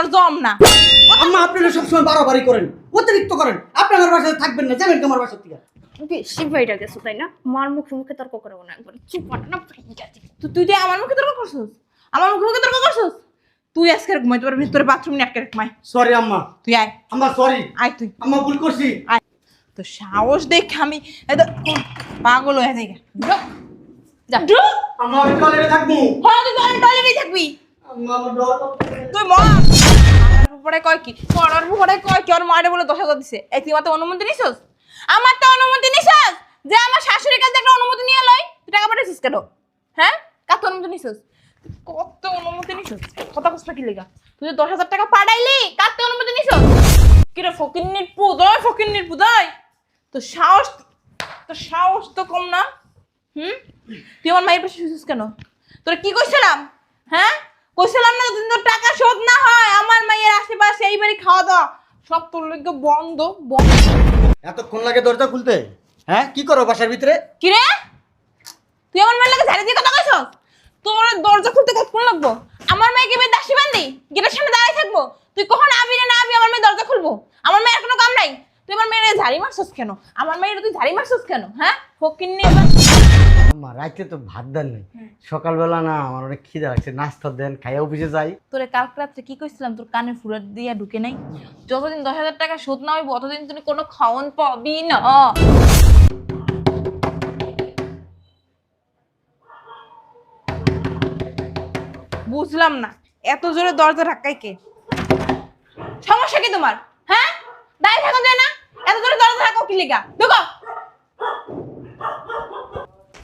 তোমার জম না। আম্মা আপনারা সবসময় বাড়াবাড়ি করেন। অতিরিক্ত করেন। আপনি আমার বাসায় থাকবেন না যাবেন কি আমার বাসা থেকে। বেশি বাইরে গেছো তাই না? মার মুখে মুখে তর্ক করব না একবার। চুপ না তো তুই যে আমার মুখে তর্ক করছিস? আমার মুখে মুখে তর্ক করছিস? তুই আজকে ঘুমাইতে পারবি তোর বাথরুম নিয়ে আটকে সরি আম্মা। তুই আয়। আম্মা সরি আয় তুই। আম্মা ভুল করছি। আয়। তো সাহস দেখে আমি পাগল হয়ে যাই। যা। আমি টয়লেটে থাকব। হ্যাঁ তুই পড়ে কয় কি? পড়ার পড়ে কয় কি ওর মারে বলে দশ হাজার দিছে। এই, তুই তো অনুমতি নিছস? আমার তো অনুমতি নিছস যে আমার শাশুড়ির কাছে একটা অনুমতি নিয়ে লই তুই টাকা পাঠাইছিস কেন? হ্যাঁ? কার অনুমতি নিছস? কত অনুমতি নিছস? কত কষ্ট কি লেগা? তুই দশ হাজার টাকা পাঠাইলি, কার তো অনুমতি নিছস? কিরে ফকিন্নির পুদয় ফকিন্নির পুদয় তো সাহস তো সাহস তো কম না। হুম? তুই আমার মায়ের পাশে শুয়েছিস কেন? তোরা কি কইছিলাম? হ্যাঁ? কইছিলাম না যদি তোর টাকা শোধ না হয় আমার মায়ের আশেপাশে এই বাড়ি খাওয়া দাওয়া। সব তোর লোককে বন্ধ বন্ধ। এতক্ষণ লাগে দরজা খুলতে? হ্যাঁ? কি করো বাসার ভিতরে? কি রে? তুই আমার মেয়ের লাগে ঝাড়ি দিয়ে কথা কইছস? তোর দরজা খুলতে কতক্ষণ লাগবো? আমার মেয়েকে বেশ দাসী বান্ধি? গেটের সামনে দাঁড়িয়ে থাকব? তুই কখন আবি না আবি আমার মেয়ে দরজা খুলবো? আমার মেয়ের কোনো কাম নাই? তুই আমার মেয়ের ঝাড়ি মারছস কেন? আমার মেয়ের তুই ঝাড়ি মারছস কেন? হ্যাঁ? ফকির নিয়ে আম্মা রাইতে তো ভাত দেন নাই। সকালবেলা না আমার অনেক খিদে লাগছে নাস্তা দেন খাইয়া অফিসে যাই। তোরে কালকে রাত্রে কি কইছিলাম তোর কানে দিয়া ঢুকে নাই? যতদিন দশ হাজার টাকা শোধ না হইব অতদিন তুই কোনো খাওয়ান পাবি না। বুঝলাম না এত জোরে দরজা ধাক্কাই কে? সমস্যা কি তোমার? হ্যাঁ? দাঁড়িয়ে থাকা যায় না? এত জোরে দরজা ধাক্কাও কি লিগা? ঢুকো!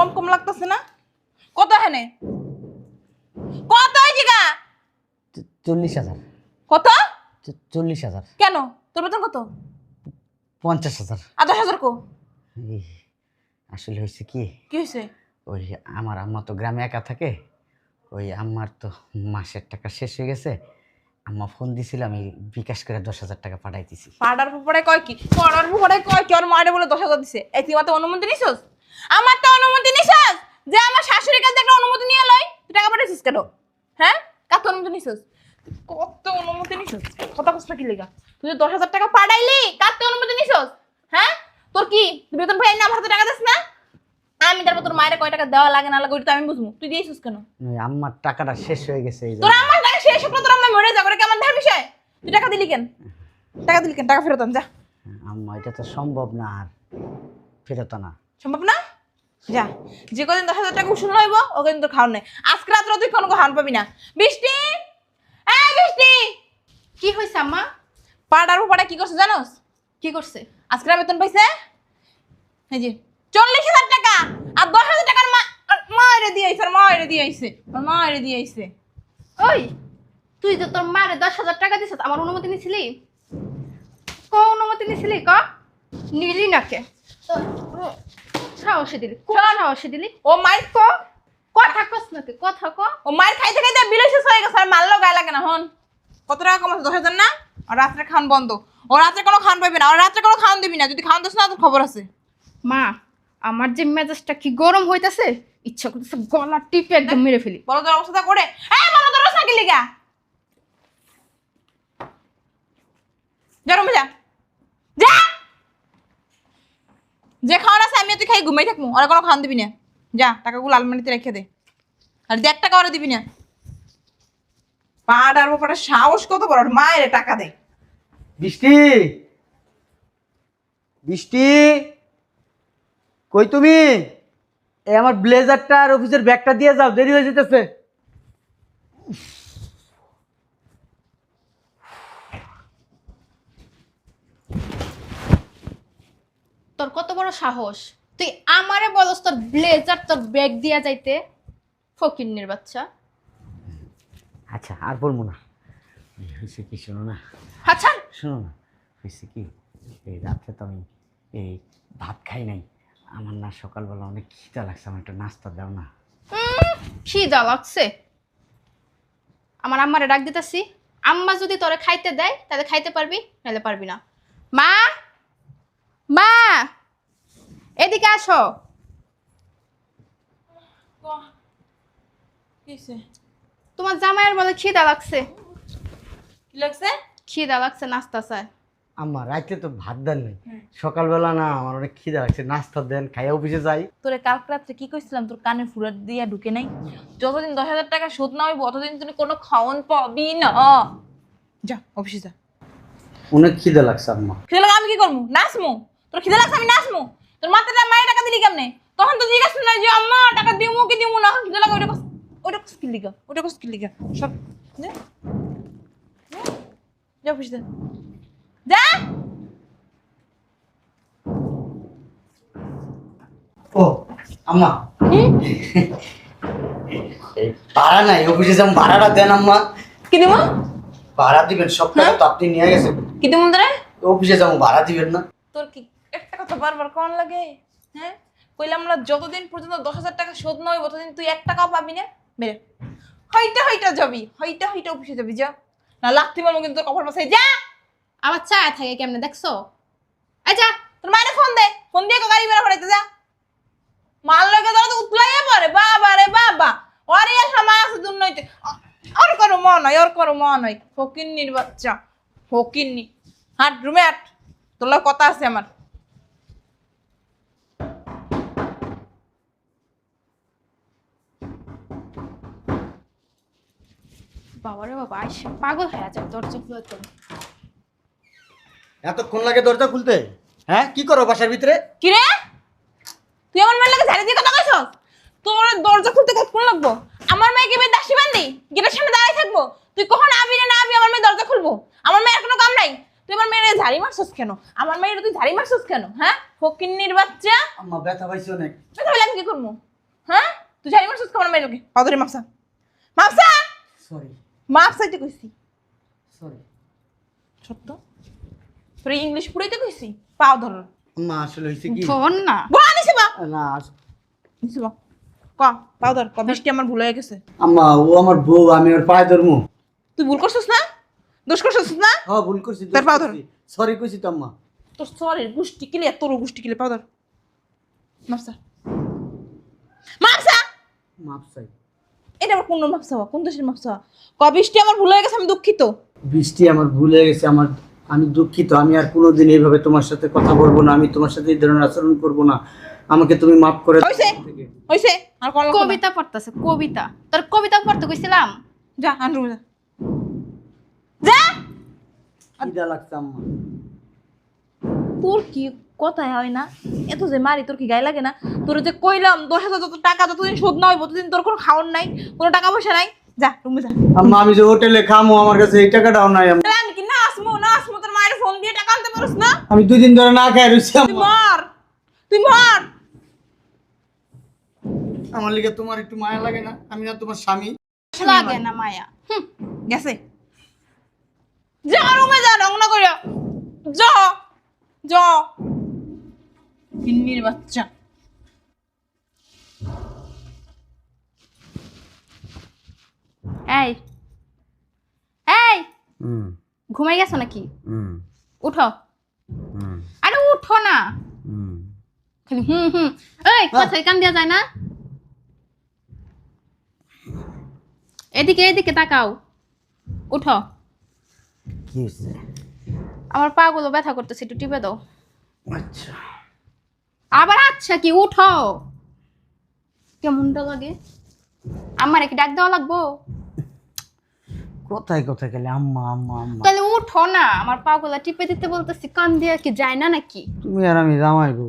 কম কম লাগতেছে না? কত হেনে কত জায়গা? চল্লিশ হাজার। কত? চল্লিশ হাজার। কেন? তোর বেতন কত? পঞ্চাশ হাজার। আর দশ হাজার কো? আসলে হয়েছে কি? কি হয়েছে? ওই আমার আম্মা তো গ্রামে একা থাকে। ওই আম্মার তো মাসের টাকা শেষ হয়ে গেছে। আম্মা ফোন দিছিলাম আমি বিকাশ করে দশ হাজার টাকা পাঠাই দিছি। পাড়ার পুপড়ে কয় কি? পাড়ার পুপড়ে কয় কি? ওর মারে বলে দশ হাজার দিছে। এই তুই তো অনুমতি নিছস? আমার তো অনুমতি নিছস? যে আমার শাশুড়ির কাছে একটা অনুমতি নিয়ে লই তুই টাকা পাঠাইছিস কেন? হ্যাঁ? কার অনুমতি নিছস? কত অনুমতি নিছস? কত কষ্ট কি লেগা? তুই যে দশ হাজার টাকা পাঠাইলি কার তো অনুমতি নিছস? হ্যাঁ? তোর কি তুই বেতন পাই না আমার হাতে টাকা দিস না? আমি তারপর তোর মায়ের কয় টাকা দেওয়া লাগে না লাগে ওইটা তো আমি বুঝব। তুই দিয়েছিস কেন? ওই আম্মার টাকাটা শেষ হয়ে গেছে এই তোর। আমার টাকা শেষ হলো তোর আমার মরে যাবে কেমন দেখার বিষয়? তুই টাকা দিলি কেন? টাকা দিলি কেন? টাকা ফেরত আন যা। আম্মা এটা তো সম্ভব না আর। ফেরত না সম্ভব না? যা যে কদিন দশ হাজার টাকা উঠুন হইব ও কদিন তোর খাওয়ান নেই। আজকে রাত্রে তুই কোনো খাওয়ান পাবি না। বৃষ্টি! হ্যাঁ বৃষ্টি! কি হয়েছে আম্মা? পাড়ার পাড়া কি করছে জানোস? কি করছে? আজকে বেতন পাইছে? এই যে চল্লিশ হাজার টাকা! আর দশ হাজার টাকার মা মা এরে দিয়ে আইছে আর মা এরে দিয়ে আইছে আর মা এরে দিয়ে আইছে। ওই তুই তো তোর মারে দশ হাজার টাকা দিছ আমার অনুমতি নিছিলি? ক অনুমতি নিছিলি ক? নিলি নাকে সাহসে দিলি? কোন সাহসে দিলি? ও মায়ের ক? কথা কস নাকি কথা ক। ও মায়ের খাইতে খাইতে বিল শেষ হয়ে গেছে আর মারলেও গায়ে লাগে না হন কত টাকা কমাচ্ছে দশ হাজার না? আর রাত্রে খান বন্ধ। ও রাত্রে কোনো খান পাবি না আর রাত্রে কোনো খাওয়ান দিবি না। যদি খাওয়ান দিস না তোর খবর আছে। মা আমার যে মেজাজটা কি গরম হইতাছে ইচ্ছা করতেছে গলা টিপে একদম মেরে ফেলি। বড় তোর অবস্থা করে। হ্যাঁ বড় তোর কি লিগা? যা রুমে যা। যা! যে খাওয়ান আছে আমি তুই খাই ঘুমাই থাকব। আর কোনো খাওয়ান দিবি না। যা টাকাগুলো আলমারিতে রেখে দে। আর দেখ টাকা ওরা দিবি না। পাড়ার ব্যাপারে সাহস কত বড়? মায়ের টাকা দে। বৃষ্টি! বৃষ্টি! কই তুমি? এই আমার ব্লেজারটা আর অফিসের ব্যাগটা দিয়ে যাও দেরি হয়ে যেতেছে। তোর কত বড় সাহস? তুই আমারে বলস তোর ব্লেজার তোর ব্যাগ দিয়া যাইতে ফকিন্নির বাচ্চা। আচ্ছা আর বলব না। হয়েছে কি শোনো না? আচ্ছা শোনো না হয়েছে কি? এই রাত্রে তো আমি এই ভাত খাই নাই। আমার না সকালবেলা অনেক খিদা লাগছে আমার একটা নাস্তা দাও না। খিদা লাগছে। আমার আম্মারে ডাক দিতেছি আম্মা যদি তোরে খাইতে দেয় তাহলে খাইতে পারবি নাহলে পারবি না। মা! মা এদিকে আসো। তোমার জামাইয়ের বলে খিদা লাগছে। কি লাগছে? খিদা লাগছে নাস্তা চায় আমার রাইতে তো ভাত দেন নাই। সকালবেলা না আমার অনেক খিদা লাগছে নাস্তা দেন খাইয়া অফিসে যাই। তোরে কালকে রাত্রে কি কইছিলাম? তোর কানে ফুলার দিয়া ঢুকে নাই। যতদিন দশ হাজার টাকা শোধ না হইব অতদিন তুই কোনো খাওয়ান পাবি না। যা অফিসে যা। অনেক খিদা লাগছে আম্মা। খিদে লাগে আমি কি করব নাচমু? তোর খিদে লাগছে আমি নাচমু তোর মাথাটা মায়ের টাকা দিলি কেমনে? তখন তো জিজ্ঞাসা না যে আম্মা টাকা দিমু কি দিমু না? খিদে লাগে ওইটা কস- ওইটা কস কি লিগা? ওইটা কস কি লিগা? সব যা। যা। যা। ও আম্মা। ভাড়া নাই অফিসে যাম ভাড়াটা দেন আম্মা। কি দিমু? ভাড়া দিবেন সব টাকা তো আপনি নিয়ে গেছেন। কি তোরে? অফিসে যাব ভাড়া দিবেন না। তোর কি একটা কথা বারবার কোন লাগে? হ্যাঁ? কইলাম না, যতদিন পর্যন্ত দশ হাজার টাকা শোধ না হইব, ততদিন তুই এক টাকাও পাবি না। বেরে। হইটা হইটা যাবি হইটা হইটা অফিসে যাবি, যা। না লাগতে পারব কিন্তু তোর কপাল পাশে যা। আবার চা থাকে কেমনে, দেখছ? আচ্ছা তোর মায়ের ফোন দে। ফোন দিয়ে গাড়ি বেড়া পড়াইতে যা। মাল লগে ধরো তো উতলাইয়া পড়ে। বাবা রে বাবা। ওরে সময় আছে দুন নইতে। আর করো মন হয় আর করো মন হয় ফকিন্নির বাচ্চা। ফকিন্নি। হাট, রুমে হাট। তোর কথা আছে আমার। বাবারে বাবা আইসে পাগল হয়ে যাবে দরজা খুলে তো এতক্ষণ লাগে দরজা খুলতে? হ্যাঁ কি করো বাসার ভিতরে? কি রে? তুই আমার মেয়ের লাগে ঝাড়ি দিয়ে কথা কইছস? তোর দরজা খুলতে কতক্ষণ লাগবো? আমার মেয়েকে বেশ দাসী বান্ধি গেটের সামনে দাঁড়াই থাকব? তুই কখন আবি না না আবি আমার মেয়ে দরজা খুলবো? আমার মেয়ের কোনো কাম নাই? তুই আমার মেয়ের ঝাড়ি মারছস কেন? আমার মেয়ের তুই ঝাড়ি মারছস কেন? হ্যাঁ? ফকিন্নির বাচ্চা? আম্মা ব্যথা পাইছো অনেক। তাহলে আমি কি করব? হ্যাঁ? তুই ঝাড়ি মারছস কেন আমার মেয়ের লোকে পাদরে মাপসা। মাপসা! সরি মাপসাইতে কইছি। সরি সত্য? তোর ইংলিশ পুরাইতে কইছি? পাও ধর। আম্মা আসলে হয়েছে কি? ফোন না। গো আনিছি বা না আস- বা ক পাও ধর ক বৃষ্টি আমার ভুল হয়ে গেছে। আম্মা ও আমার বউ আমি ওর পায়ে ধরবো তুই ভুল করছিস না? দোষ করছিস না? হ্যাঁ ভুল করছি তার পা ধরো। সরি কইছি তো আম্মা। তোর সরের গুষ্টি কিলে তোর গুষ্টি কিলে পাউদার মাপসা মাপসা মাপ চাই এটা আবার কোন মাপসা হওয়া কোন দেশের মাপসা হওয়া ক বৃষ্টি আমার ভুল হয়ে গেছে আমি দুঃখিত। বৃষ্টি আমার ভুল হয়ে গেছে আমার আমি দুঃখিত। আমি আর কোনোদিন এইভাবে তোমার সাথে কথা বলব না আমি তোমার সাথে এই ধরনের আচরণ করব না। আমাকে তুমি মাফ করে দাও। হইছে। হইছে। আর কবিতা পড়তেছে কবিতা। তোর কবিতা পড়তে কইছিলাম? যা আনরু যা। যা! খিদা লাগছে আম্মা। তোর কি কথাই হয় না। এত যে মারি তোর কি গায়ে লাগে না? তোর যে কইলাম দশ হাজার যত টাকা যতদিন শোধ না হইব ততদিন তোর কোনো খাওয়ার নাই কোনো টাকা পয়সা নাই। যা রুমে যা। আম্মা আমি যে হোটেলে খামো আমার কাছে এই টাকাটাও নাই। তাহলে আমি কি না আসমু না আসমু তোর মায়ের ফোন দিয়ে টাকা আনতে পারিস না? আমি দুই দিন ধরে না খাই রয়েছি তুই মর! তুই মর! আমার লিগে তোমার একটু মায়া লাগে না? আমি না তোমার স্বামী। লাগে না মায়া। হুম গেছে। যা রুমে যা রং না কইরা যা যা। পিন্নির বাচ্চা। এই এই হুম। ঘুমাই গেছো নাকি? হুম। উঠো। হুম। আরে উঠো না। হুম। খালি হুম হুম। এই কথায় কান দেওয়া যায় না। এদিকে এদিকে তাকাও। উঠো। কি হয়েছে আমার পা গুলো ব্যথা করতেছে একটু টিপে দাও। আচ্ছা। আবার আচ্ছা কি উঠো। কেমনটা লাগে? আমার কি ডাক দেওয়া লাগবো? কোথায় কোথায় গেলে? আম্মা আম্মা আম্মা। তাহলে উঠো না আমার পা গুলা টিপে দিতে বলতেছি কান দিয়ে কি যায় না নাকি? তুমি আর আমি জামাই গো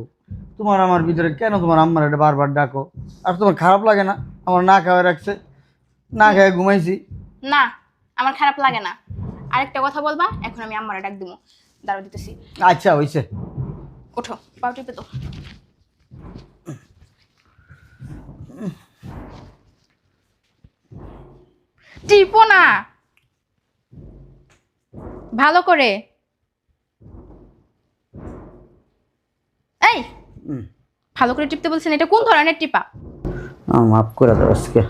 তোমার আমার ভিতরে কেন তোমার আম্মার এটা বারবার ডাকো? আর তোমার খারাপ লাগে না? আমার না খাওয়া রাখছে না খেয়ে ঘুমাইছি। না আমার খারাপ লাগে না। আরেকটা কথা বলবা এখন আমি আম্মারে ডাক দিব দাঁড়া দিতেছি। আচ্ছা হইছে। ওঠো পাও টিপে তো টিপো না। ভালো করে। এই ভালো করে টিপতে বলছেন এটা কোন ধরনের টিপা? মাফ করে দাও আজকে।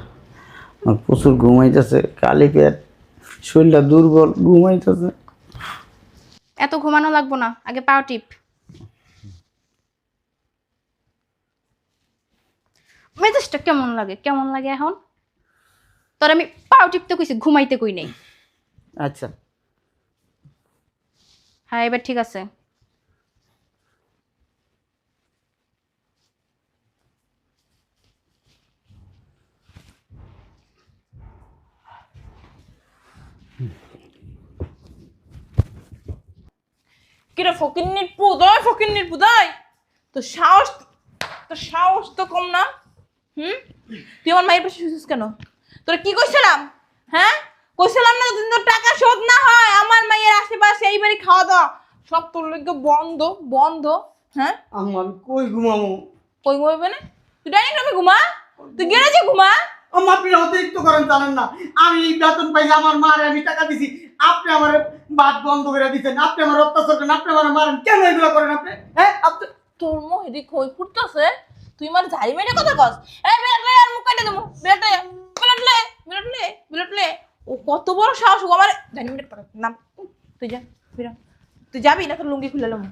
আমার প্রচুর ঘুমাইতেছে কালি পেট শরীরটা দুর্বল ঘুমাইতেছে এত ঘুমানো লাগবো না আগে পাও টিপ। মেজাজটা কেমন লাগে? কেমন লাগে এখন? তোর আমি পাও টিপতে কইছি ঘুমাইতে কই নাই। আচ্ছা। হ্যাঁ এবার ঠিক আছে। কিরে ফকিন্নির পুদয় ফকিন্নির পুদয়? তো সাহস তো সাহস তো কম না? হুম? তুই আমার মায়ের পাশে শুয়েছিস কেন? তোরা কি কইছিলাম? হ্যাঁ? কইছিলাম না যদি তোর টাকা শোধ না হয় আমার মায়ের আশেপাশে এইবারই খাওয়া দাওয়া। সব তোর লোকে বন্ধ বন্ধ হ্যাঁ? আম্মা আমি কই ঘুমামো কই ঘুমাবে না তুই ডাইনিং রুমে ঘুমা? তুই গ্যারেজে ঘুমা? আম্মা আপনি অতিরিক্ত করেন জানেন না। আমি বেতন পাইছি আমার মারে আমি টাকা দিছি। আপনি আমার বাদ বন্ধ করে দিচ্ছেন আপনি আমার অত্যাচার করেন আপনি আমার মারেন। কেন এগুলো করেন আপনি? হ্যাঁ আপনি তোর মোহেদি খই ফুটতেছে? তুই আমার ঝাড়ি মেরে কথা কস? এই বিরাট লে আর মুখ কাটে দেবো। বিরাট লে বিরাট লে বিরাট লে বিরাট লে। ও কত বড় সাহস ও আমার ঝাড়ি মেরে কথা নাম তুই যা বিরাট তুই যাবি না তোর লুঙ্গি খুলে লাম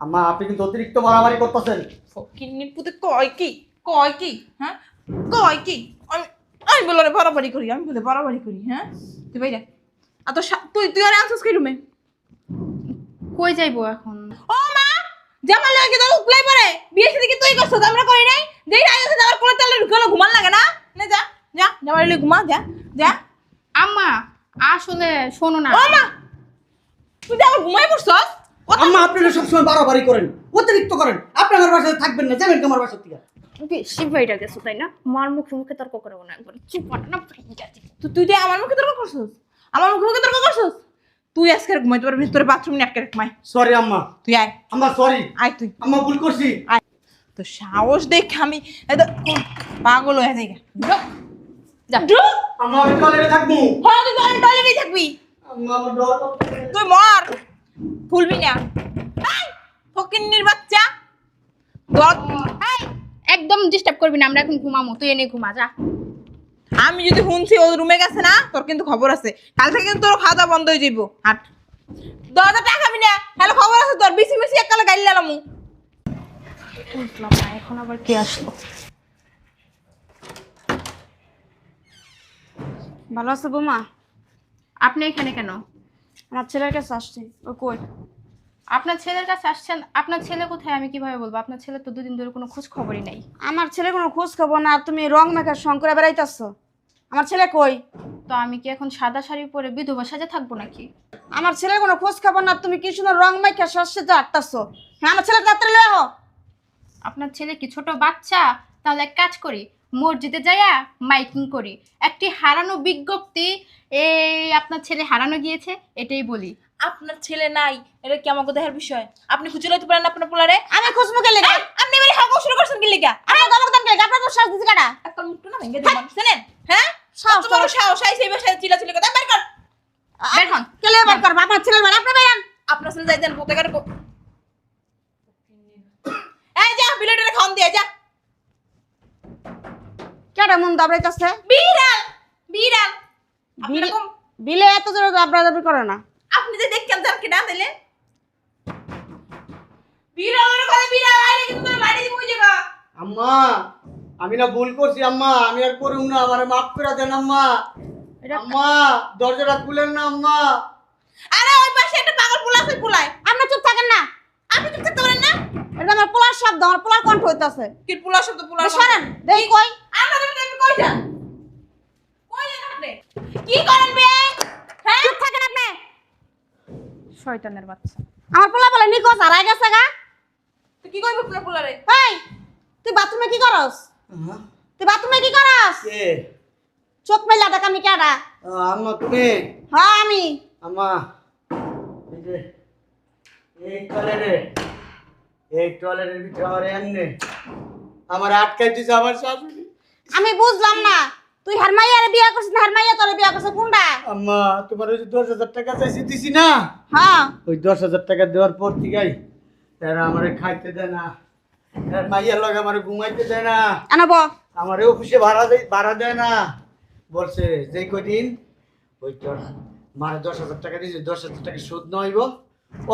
আম্মা আপনি কিন্তু অতিরিক্ত মারামারি করতেছেন। পুতে কয় কি? কয় কি? হ্যাঁ? কয় কি? আমি আমি বলে রে বাড়াবাড়ি করি আমি বলে বাড়াবাড়ি করি হ্যাঁ? তুই বাইরে। আর তোর তুই তুই আর আনছিস কি রুমে? কই যাইবো এখন? ও মা জামা লাগে তো উকলাই পরে বিয়ে সাথে কি তুই করছিস আমরা করি নাই? যেই রাগ আছে আমার কোলে তালে ঢুকালো ঘুমান লাগে না? নে যা যা জামা লই ঘুমা যা যা। আম্মা আসলে শোনো না। ও মা তুই যে আমার ঘুমাই পড়ছস? আম্মা আপনি না সবসময় বাড়াবাড়ি করেন অতিরিক্ত করেন। আপনি আমার বাসায় থাকবেন না যাবেন কি আমার বাসা থেকে বেশি বাইরে গেছো তাই না? মার মুখে মুখে তর্ক করব না একবার। চুপ কর না তুই তুই যে আমার মুখে তর্ক করছস? আমার মুখে মুখে তর্ক করছস? তুই আজকে আর ঘুমাইতে পারবি না, তোর বাথরুম নিয়ে আটকে রাখ মাই সরি আম্মা। তুই আয়। আম্মা সরি আয় তুই। আম্মা ভুল করছি। আয়। তো সাহস দেখ আমি পাগল হয়ে যাই যা। আম্মা আমি টয়লেটে থাকব। হ্যাঁ তুই তোর টয়লেটেই থাকবি। আম্মা ডর তুই মর। ফুলবি না। এই, ফকিন্নির বাচ্চা। একদম ডিস্টার্ব করবি না আমরা এখন ঘুমামো তুই এনে ঘুমা যা। আমি যদি শুনছি ও রুমে গেছে না তোর কিন্তু খবর আছে। কাল থেকে কিন্তু তোর খাওয়া দাওয়া বন্ধ হয়ে যাইব। হাট। দশ হাজার টাকা খাবি না হ্যালো খবর আছে তোর। বেশি বেশি একালে গাইল লালামু এখন আবার কে আসলো? ভালো আছে বৌমা? আপনি এখানে কেন? আমার ছেলের কাছে আসছি। ও কই? আপনার ছেলের কাছে আসছেন আপনার ছেলে কোথায় আমি কীভাবে বলব? আপনার ছেলে তো দুদিন ধরে কোনো খোঁজ খবরই নাই। আমার ছেলে কোনো খোঁজ খবর না আর তুমি রং মেখা শঙ্করে বেড়াইতেছ। আমার ছেলে কই? তো আমি কি এখন সাদা শাড়ি পরে বিধবা সাজে থাকব নাকি? আমার ছেলের কোনো খোঁজ খবর না তুমি কি সুন্দর রং মেখা সর্ষে যা আটতাছ হ্যাঁ আমার ছেলে তাড়াতাড়ি লয়ে আহ। আপনার ছেলে কি ছোট বাচ্চা? তাহলে এক কাজ করি মসজিদে যাইয়া মাইকিং করি। একটি হারানো বিজ্ঞপ্তি এই আপনার ছেলে হারানো গিয়েছে এটাই বলি। আপনার ছেলে নাই এটা কি আমাকে দেখার বিষয়? আপনি খুঁজে লইতে পারেন আপনার পোলারে? আমি খোঁজ মুখে লেগে? আপনি এবারে হাগো শুরু করছেন কি লিগা? আমার দমক দম কে? আপনার তো শ্বাস দিছি কাটা একটা মুখটা না ভেঙে দেবেন শুনেন হ্যাঁ? সাহস বড় সাহস আইছে এই বাসায় চিলা চিলি কথা বের কর। বের হন। কেলে বার কর? আমার ছেলের বাড়ি আপনি বাইরান আপনার ছেলে যাইতেন পোতে করে এই যা বিলেটে খাওন দিয়ে যা। কেডা মন দাবড়াইতাছে? বিড়াল বিড়াল। আপনি বিলে- এত জোরে দাবড়া দাবড়ি করে না। আপনি যে দেখছেন তার কি ডান দিলে বিড়ালের কথা বিড়াল আইলে কিন্তু তোর বাড়ি দিব জায়গা আম্মা আমি না ভুল করছি আম্মা। আমি আর করুম না আমার মাফ করে দেন আম্মা। এটা- আম্মা দরজাটা খুলেন না আম্মা। আরে ওই পাশে একটা পাগল পোলা আছে পোলায়। আপনি চুপ থাকেন না। আপনি চুপ থাকতে পারেন না? এটা আমার পোলার শব্দ আমার পোলার কণ্ঠ হইতাছে। কি পোলা শব্দ পোলা সরেন দেখি কই। আমরা তুমি আপনি কই যান? কই যান আপনি? কি করেন বে? হ্যাঁ? চুপ থাকেন আপনি। শয়তানের বাচ্চা। আমার পোলা বলে নিকোজ হারাই গেছে গা। তুই কি কইব পোলা পোলারে? এই তুই বাথরুমে কি করস? তুই বাথরুমে কি করস? কে? চোখ মেলা দেখ আমি কেডা আম্মা তুমি? হ্যাঁ আমি। আম্মা এই যে এই টয়লেটে এই টয়লেটের ভিতরে আমার এমনি আমার আটকাই দিছে আমার শাশুড়ি। আমি বুঝলাম না। তুই হার মাইয়ারে বিয়া করছিস না হার মাইয়া তোরে বিয়া করছিস কোনটা? আম্মা তোমার ওই যে দশ হাজার টাকা চাইছি দিছি না? হ্যাঁ। ওই দশ হাজার টাকা দেওয়ার পর থেকেই এরা আমারে খাইতে দেয় না। মাইয়ার লগে আমারে ঘুমাইতে দেয় না। আনাব। আমার অফিসে ভাড়া দেয় ভাড়া দেয় না। বলছে যে কদিন ওই তোর মারে দশ হাজার টাকা দিয়েছে দশ হাজার টাকা সুদ নইব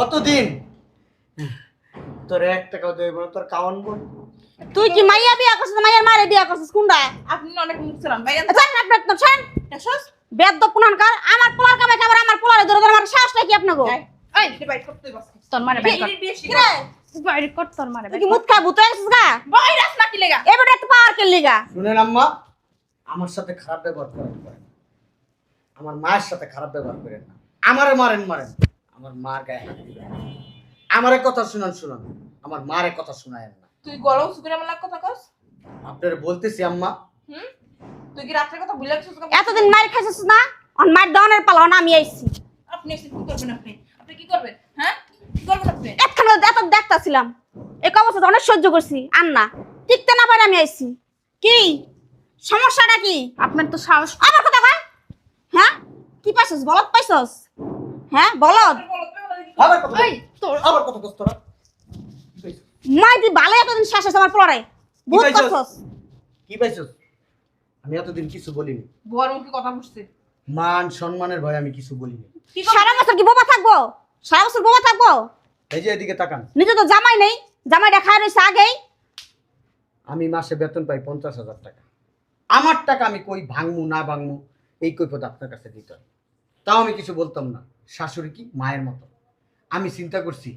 অতদিন? তোর এক টাকাও দেব না তোর কাওয়ান বোন তুই কি মাইয়া বিয়া করছিস মাইয়ার মারে বিয়া করছিস? কোনটা আপনি অনেক মুখ চালান ভাই ছাড় না আপনার ছাড় দেখছস? বেদ্য পুনানকার আমার পোলার কামাই খাবার আমার পোলারে ধরে ধরে আমার সাহসটা কি আপনাকে এই বাইর বস তোর বেশি কিরে? বাইর কর তোর মারে তুই। মুত খা ভূত হয়ে গা? ভাই রাস না কি লেগা? এবারে একটু পাওয়ার কে লিগা শুনেন আম্মা আমার সাথে খারাপ ব্যবহার করেন করেন। আমার মায়ের সাথে খারাপ ব্যবহার করেন না। আমারে মারেন মারেন। আমার মার গায়ে হাত দিবেন আমারে কথা শুনান শুনান। আমার মারে কথা শোনায়েন না। তুই গলা উঁচু করে কথা কস? আপনারা বলতেছি আম্মা। হুম? তুই কি রাত্রে কথা ভুলে গেছিস এতদিন মার খাইছিস না? অন মার দনের পালা আমি আইছি। আপনি এসে কি করবেন আপনি? আপনি কি করবেন? হ্যাঁ? এতক্ষণ এত দেখতাছিলাম। এক অবস্থা অনেক সহ্য করছি। আর না টিকতে না পারে আমি আইছি। কি? সমস্যাটা কি? আপনার তো সাহস। আমার কথা কয়? হ্যাঁ? কি পাইছস? বলদ পাইছস? হ্যাঁ বলদ? আবার কথা বল। তোর আবার কথা কস তোরা। মাই তুই ভালো এতদিন শেষ আছে আমার পোলারে। ভূত পাইছস? কি পাইছস? আমি এতদিন কিছু বলিনি। বর মুখে কথা বুঝছে মান সম্মানের ভয়ে আমি কিছু বলিনি। সারা বছর কি বোবা থাকব? সারা বছর বোবা থাকব? এই যে এদিকে তাকান। নিজে তো জামাই নেই জামাইটা খায় রয়েছে আগেই। আমি মাসে বেতন পাই পঞ্চাশ হাজার টাকা। আমার টাকা আমি কই ভাঙমু না ভাঙমু এই কৈফত আপনার কাছে দিতে হয়। তাও আমি কিছু বলতাম না। শাশুড়ি কি মায়ের মতো। আমি চিন্তা করছি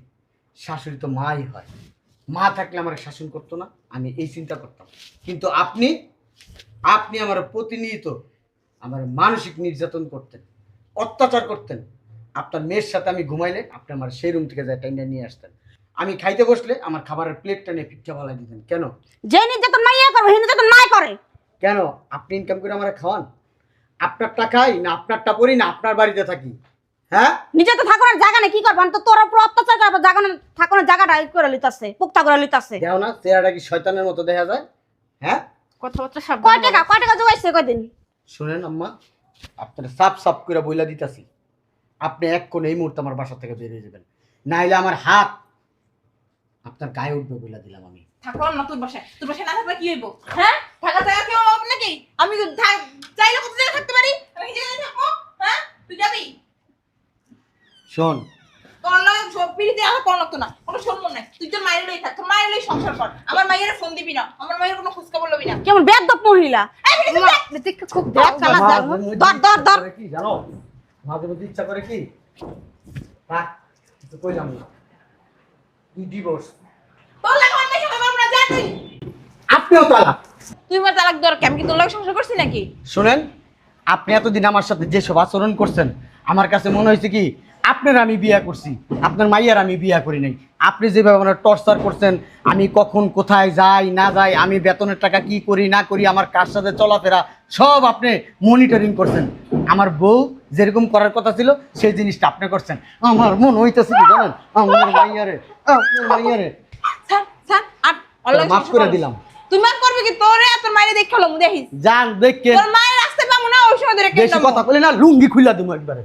শাশুড়ি তো মাই হয়। মা থাকলে আমার শাসন করতো না আমি এই চিন্তা করতাম। কিন্তু আপনি আপনি আমার প্রতিনিয়ত আমার মানসিক নির্যাতন করতেন অত্যাচার করতেন। আপনার মেয়ের সাথে আমি ঘুমাইলে আপনি আমার সেই রুম থেকে যায় টাইনা নিয়ে আসতেন। আমি খাইতে বসলে আমার খাবারের প্লেটটা নিয়ে পিঠা ভালাই দিতেন। কেন? যে নির্যাতন মাইয়া করবে সেই নির্যাতন মাই করে। কেন? আপনি ইনকাম করে আমার খাওয়ান? আপনার টাকাই না আপনারটা পড়ি না আপনার বাড়িতে থাকি। হ্যাঁ? নিজে তো থাকার জায়গা নেই কি করবেন তো তোর উপর অত্যাচার করব জায়গা থাকার জায়গাটা ই করে লিতাছে পুক্তা করে লিতাছে দেও না চেহারাটা কি শয়তানের মতো দেখা যায়? হ্যাঁ? কথাবার্তা কয় সাবধানে টাকা। কয় টাকা জোগাইছে কয়দিন শুনেন আম্মা আপনার সাপ সাপ করে বইলা দিতাছি। আপনি এক কোণে এই মুহূর্তে আমার বাসা থেকে বেরিয়ে যাবেন। নাইলে আমার হাত আপনার গায়ে উঠবে বইলা দিলাম আমি। থাকলাম না তোর বাসায়। তোর বাসায় না থাকলে কি হইব? হ্যাঁ? থাকা থাকা কেউ হবে নাকি? আমি তো চাইলে কত জায়গায় থাকতে পারি? আমি জায়গায় থাকব হ্যাঁ? তুই যাবি? শোন। তোর না সব পিড়িতে আমার কোনো লাগতো না। কোনো সম্মান নাই। তুই তোর মায়ের লই থাক। তোর মায়ের লই সংসার কর। আমার মায়ের ফোন দিবি না। আমার মায়ের কোনো খোঁজ খবর লবি না। কেমন বেদব মহিলা। এই। দেখে। খুব দেখ, কি জানো? মাঝে মধ্যে ইচ্ছা করে কি? কিছু কইলাম না তুই। ডিভোর্স আপনিও তালাক। তুই আমার তালাক দর আমি কি তোর সংসার করছি নাকি? শোনেন আপনি এতদিন আমার সাথে যেসব আচরণ করছেন আমার কাছে মনে হয়েছে কি আপনার আমি বিয়া করছি আপনার মাইয়ার আমি বিয়া করি নাই। আপনি যেভাবে আমার টর্চার করছেন আমি কখন কোথায় যাই না যাই আমি বেতনের টাকা কি করি না করি আমার কার সাথে চলাফেরা সব আপনি মনিটরিং করছেন। আমার বউ যেরকম করার কথা ছিল সেই জিনিসটা আপনি করছেন। আমার মন হইতেছে কি জানেন? আমার মাইয়ারে আপনার মাইয়ারে। স্যার স্যার আর ওর মাফ করে দিলাম। তুই মাফ করবি কি? তোরে আর তোর মায়ের দেখে দেখিস যান দেখে তোর মায়ের রাস্তায় পাবো না ওই সময় ধরে বেশি কথা বলে না লুঙ্গি খুইলা দেবো একবারে।